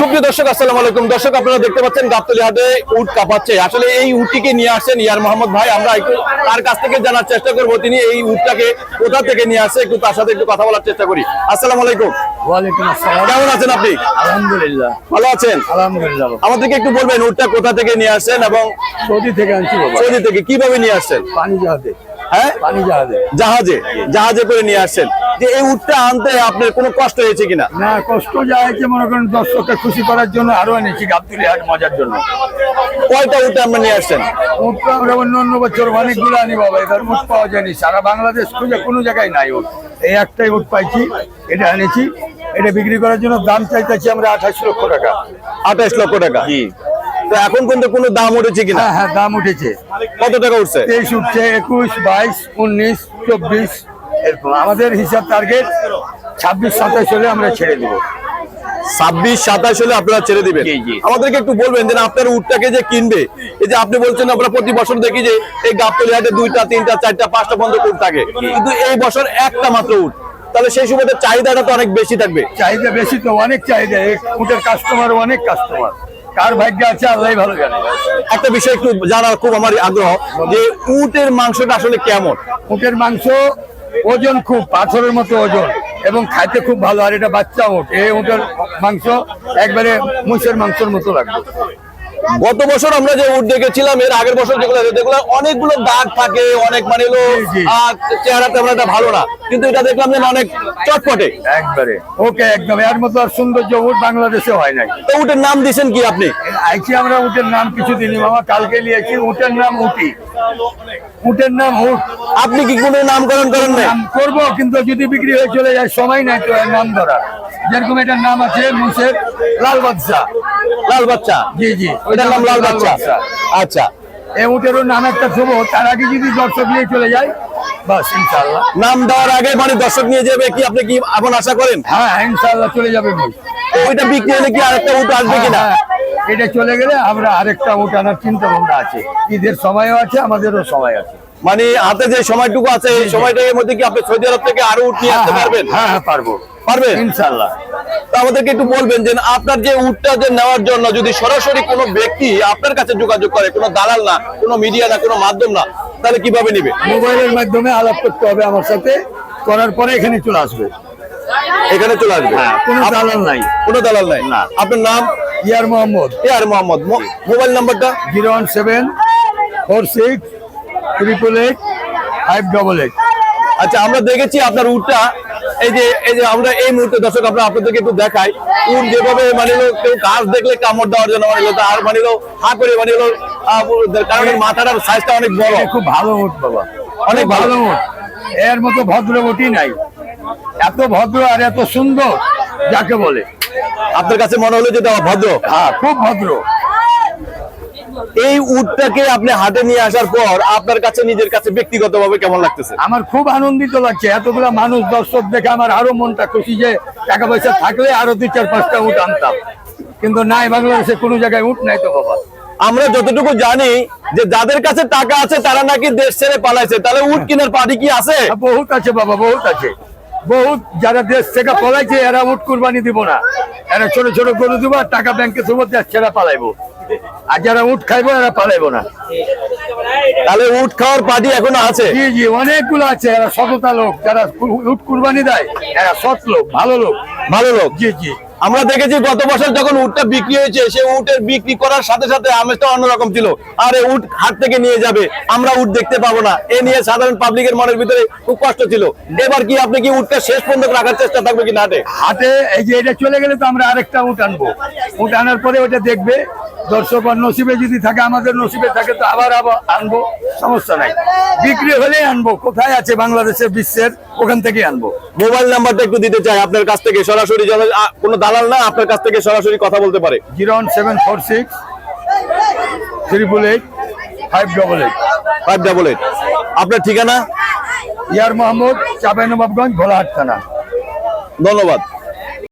সুপ্রিয় দর্শক আসসালামু আলাইকুম। দর্শক আপনারা দেখতে পাচ্ছেন গাবতলি হাটে উট কাঁপাচ্ছে। আসলে এই উটটিকে নিয়ে আসছেন ইয়ার মোহাম্মদ ভাই আমরা একটু তার কাছ থেকে জানার চেষ্টা করব। তিনি এই উটটাকে কোথা থেকে নিয়ে আসে একটু তার সাথে একটু কথা বলার চেষ্টা করি। আসসালামু আলাইকুম। কেমন আছেন আপনি? আলহামদুলিল্লাহ। ভালো আছেন? আলহামদুলিল্লাহ। আমাদেরকে একটু বলবেন উটটা কোথা থেকে নিয়ে আসেন এবং সৌদি থেকে আনছি সৌদি থেকে কীভাবে নিয়ে আসছেন? পানি জাহাজে হ্যাঁ? জাহাজে। জাহাজে করে নিয়ে আসছেন। যে এই উটটা আনতে আপনার কোনো কষ্ট হয়েছে কিনা? না কষ্ট যায় যে মনে করেন দর্শককে খুশি করার জন্য আরও এনেছি গাবতুলি হাট মজার জন্য। কয়টা উটে আমরা নিয়ে আসছেন? উট আমরা অন্য অন্য বছর অনেকগুলো আনি বাবা এবার উট পাওয়া যায়নি। সারা বাংলাদেশ খুঁজে কোনো জায়গায় নাই উট। এই একটাই উট পাইছি এটা এনেছি। এটা বিক্রি করার জন্য দাম চাইতেছি আমরা আঠাশ লক্ষ টাকা। আঠাশ লক্ষ টাকা। তো এখন কিন্তু কোনো দাম উঠেছে কিনা? হ্যাঁ হ্যাঁ দাম উঠেছে। কত টাকা উঠছে? তেইশ উঠছে একুশ বাইশ উনিশ চব্বিশ এরকম। আমাদের হিসাব টার্গেট ছাব্বিশ সাতাশ হলে আমরা ছেড়ে দিব। ছাব্বিশ সাতাশ হলে আপনারা ছেড়ে দিবেন। আমাদেরকে একটু বলবেন যে আপনার উটটাকে যে কিনবে? এই যে আপনি বলছেন আমরা প্রতি বছর দেখি যে এই গাবতলি হাটে দুইটা তিনটা চারটা পাঁচটা পর্যন্ত উট থাকে। কিন্তু এই বছর একটা মাত্র উট। তাহলে সেই সুবাদে চাহিদাটা তো অনেক বেশি থাকবে। চাহিদা বেশি তো অনেক চাহিদা। উটের কাস্টমার অনেক কাস্টমার কার ভাগ্য আছে আল্লাহ ভালো জানে। একটা বিষয় একটু জানার খুব আমার আগ্রহ যে উটের মাংসটা আসলে কেমন? উটের মাংস ওজন খুব পাথরের মতো ওজন এবং খাইতে খুব ভালো আর এটা বাচ্চা উঠ এই উটের মাংস একবারে মুসের মাংসের মতো লাগবে। গত বছর আমরা যে উট দেখেছিলাম এর আগের বছর যেগুলো যেগুলো অনেকগুলো দাগ থাকে অনেক মানে চেহারা তেমন একটা ভালো না। কিন্তু এটা দেখলাম যে অনেক চটপটে। একবারে। ওকে একদম এর মতো আর সৌন্দর্য উট বাংলাদেশে হয় নাই। তো উটের নাম দিয়েছেন কি আপনি? আইছি আমরা উটের নাম কিছু দিনই মামা কালকে নিয়েছি উটের নাম উটি। উটের নাম উট। আপনি কি কোনো নামকরণ করেন না নাম করব কিন্তু যদি বিক্রি হয়ে চলে যায় সময় নাই তো নাম ধরা যেরকম এটার নাম আছে মুসের লাল বাদশা লাল বাচ্চা জি জি। এটার নাম লাল বাচ্চা আচ্ছা। এই উটেরও নাম একটা শুভ তার আগে যদি দর্শক নিয়ে চলে যায় বাস ইনশাল্লাহ নাম দেওয়ার আগে মানে দর্শক নিয়ে যাবে কি আপনি কি এখন আশা করেন? হ্যাঁ ইনশাল্লাহ চলে যাবে বই ওইটা বিক্রি হলে কি আরেকটা উট আসবে হ্যাঁ, কিনা? হ্যাঁ, এটা চলে গেলে আমরা আরেকটা উট আনার চিন্তা ভাবনা আছে। ঈদের সময়ও আছে আমাদেরও সময় আছে। মানে হাতে যে সময়টুকু আছে এই সময়টার মধ্যে কি আপনি সৌদি আরব থেকে আরও উট নিয়ে আসতে পারবেন হ্যাঁ হ্যাঁ পারব। পারবেন? ইনশাল্লাহ আমাদেরকে একটু বলবেন যে আপনার যে উটটা যে নেওয়ার জন্য যদি সরাসরি কোনো ব্যক্তি আপনার কাছে যোগাযোগ করে কোনো দালাল না কোনো মিডিয়া না কোনো মাধ্যম না তাহলে কীভাবে নিবে? মোবাইলের মাধ্যমে আলাপ করতে হবে আমার সাথে করার পরে এখানে চলে আসবে। এখানে চলে আসবে? হ্যাঁ, কোনো দালাল নাই। কোনো দালাল নাই? না। আপনার নাম? ইয়ার মোহাম্মদ। আর মোহাম্মদ। মোবাইল নাম্বারটা? Zero one seven four six triple eight five double eight. আচ্ছা আমরা দেখেছি আপনার উটটা এই যে এই যে আমরা এই মুহূর্তে দর্শক আমরা আপনাদেরকে একটু দেখাই। উট যেভাবে মানে কেউ গাছ দেখলে কামড় দেওয়ার জন্য মানে আর মানে হা করে মানে কারণ মাথাটার সাইজটা অনেক বড়। খুব ভালো উঠ বাবা। অনেক ভালো। উঠ। এর মতো ভদ্র উঠই নাই। এত ভদ্র আর এত সুন্দর যাকে বলে। আপনার কাছে মনে হলো যেটা ভদ্র হ্যাঁ খুব ভদ্র। এই উটটাকে আপনি হাটে নিয়ে আসার পর আপনার কাছে নিজের কাছে ব্যক্তিগতভাবে কেমন লাগতেছে? আমার খুব আনন্দিত লাগছে। এতগুলা মানুষ দর্শক দেখে আমার আরও মনটা খুশি যে টাকা পয়সা থাকলে আরও দুই চার পাঁচটা উঠ আনতাম। কিন্তু নাই বাংলাদেশে কোনো জায়গায় উঠ নাই তো বাবা। আমরা যতটুকু জানি যে যাদের কাছে টাকা আছে তারা নাকি দেশ ছেড়ে পালাইছে। তাহলে উট কেনার পার্টি কি আছে? বহুত আছে বাবা বহুত আছে। বহুত যারা দেশ থেকে পলাইছে এরা উঠ কুরবানি দিব না। এরা ছোট ছোট গরু দিব আর টাকা ব্যাংকে দেবো ছেড়া পালাইবো। আর যারা উঠ খাইবো এরা পালাইবো না। তাহলে উট খাওয়ার পার্টি এখনও আছে? জি জি অনেকগুলো আছে এরা সততা লোক। যারা উঠ কুরবানি দেয় এরা সৎ লোক ভালো লোক। ভালো লোক? জি জি। আমরা দেখেছি গত বছর যখন উটটা বিক্রি হয়েছে সে উটের বিক্রি করার সাথে সাথে আমেজটা অন্যরকম ছিল। আরে উট হাট থেকে নিয়ে যাবে আমরা উট দেখতে পাবো না। এ নিয়ে সাধারণ পাবলিকের মনের ভিতরে খুব কষ্ট ছিল। এবার কি আপনি কি উটটা শেষ পর্যন্ত রাখার চেষ্টা থাকবে কি না হাটে? হাটে এই যে এটা চলে গেলে তো আমরা আরেকটা উঠ আনব। উঠ আনার পরে ওটা দেখবে দর্শক আর নসিবে যদি থাকে আমাদের নসিবে থাকে তো আবার আবার আনব সমস্যা নাই। বিক্রি হলেই আনব কোথায় আছে বাংলাদেশের বিশ্বের ওখান থেকে আনব। মোবাইল নাম্বারটা একটু দিতে চাই আপনার কাছ থেকে সরাসরি কোনো দালাল না আপনার কাছ থেকে সরাসরি কথা বলতে পারে। Zero one seven four six triple eight five double eight. Five double eight. আপনার ঠিকানা? ইয়ার মোহাম্মদ চাপাই নবাবগঞ্জ ভোলাহাট থানা। ধন্যবাদ।